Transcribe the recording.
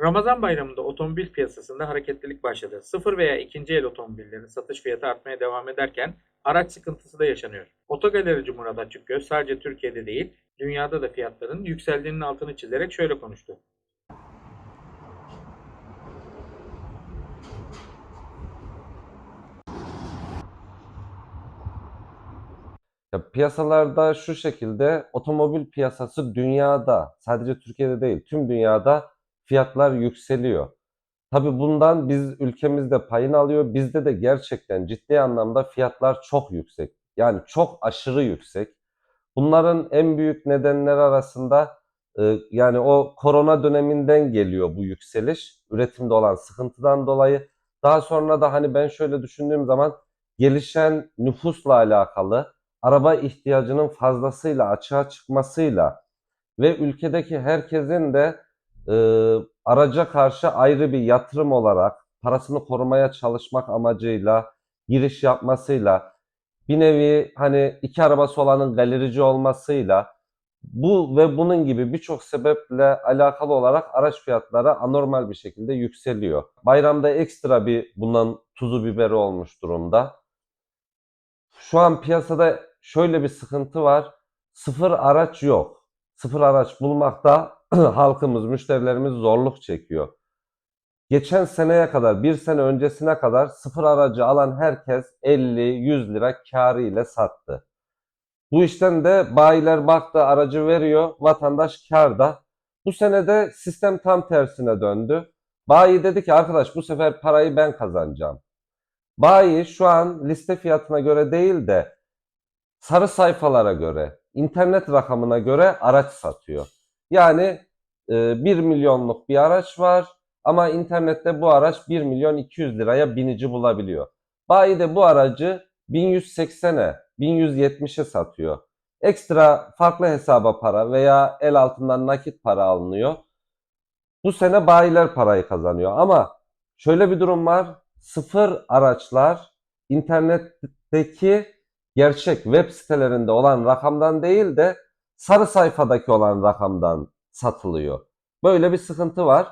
Ramazan bayramında otomobil piyasasında hareketlilik başladı. Sıfır veya ikinci el otomobillerin satış fiyatı artmaya devam ederken araç sıkıntısı da yaşanıyor. Otogalerici Murat Açıkgöz sadece Türkiye'de değil, dünyada da fiyatların yükseldiğinin altını çizerek şöyle konuştu. Ya piyasalarda şu şekilde otomobil piyasası dünyada sadece Türkiye'de değil tüm dünyada fiyatlar yükseliyor. Tabii bundan biz ülkemizde payını alıyor. Bizde de gerçekten ciddi anlamda fiyatlar çok yüksek. Yani çok aşırı yüksek. Bunların en büyük nedenleri arasında e, yani o korona döneminden geliyor bu yükseliş. Üretimde olan sıkıntıdan dolayı. Daha sonra da hani ben şöyle düşündüğüm zaman gelişen nüfusla alakalı araba ihtiyacının fazlasıyla açığa çıkmasıyla ve ülkedeki herkesin de e, araca karşı ayrı bir yatırım olarak parasını korumaya çalışmak amacıyla giriş yapmasıyla bir nevi hani iki arabası olanın galerici olmasıyla bu ve bunun gibi birçok sebeple alakalı olarak araç fiyatları anormal bir şekilde yükseliyor. Bayramda ekstra bir bundan tuzu biberi olmuş durumda. Şu an piyasada şöyle bir sıkıntı var. Sıfır araç yok. Sıfır araç bulmakta halkımız, müşterilerimiz zorluk çekiyor. Geçen seneye kadar, bir sene öncesine kadar sıfır aracı alan herkes 50-100 lira kârı ile sattı. Bu işten de bayiler baktı aracı veriyor, vatandaş kârda. Bu sene de sistem tam tersine döndü. Bayi dedi ki arkadaş bu sefer parayı ben kazanacağım. Bayi şu an liste fiyatına göre değil de sarı sayfalara göre, internet rakamına göre araç satıyor. Yani e, 1 milyonluk bir araç var ama internette bu araç 1 milyon 200 liraya binici bulabiliyor. Bayi de bu aracı 1180'e, 1170'e satıyor. Ekstra farklı hesaba para veya el altından nakit para alınıyor. Bu sene bayiler parayı kazanıyor ama şöyle bir durum var. Sıfır araçlar internetteki gerçek web sitelerinde olan rakamdan değil de sarı sayfadaki olan rakamdan satılıyor. Böyle bir sıkıntı var.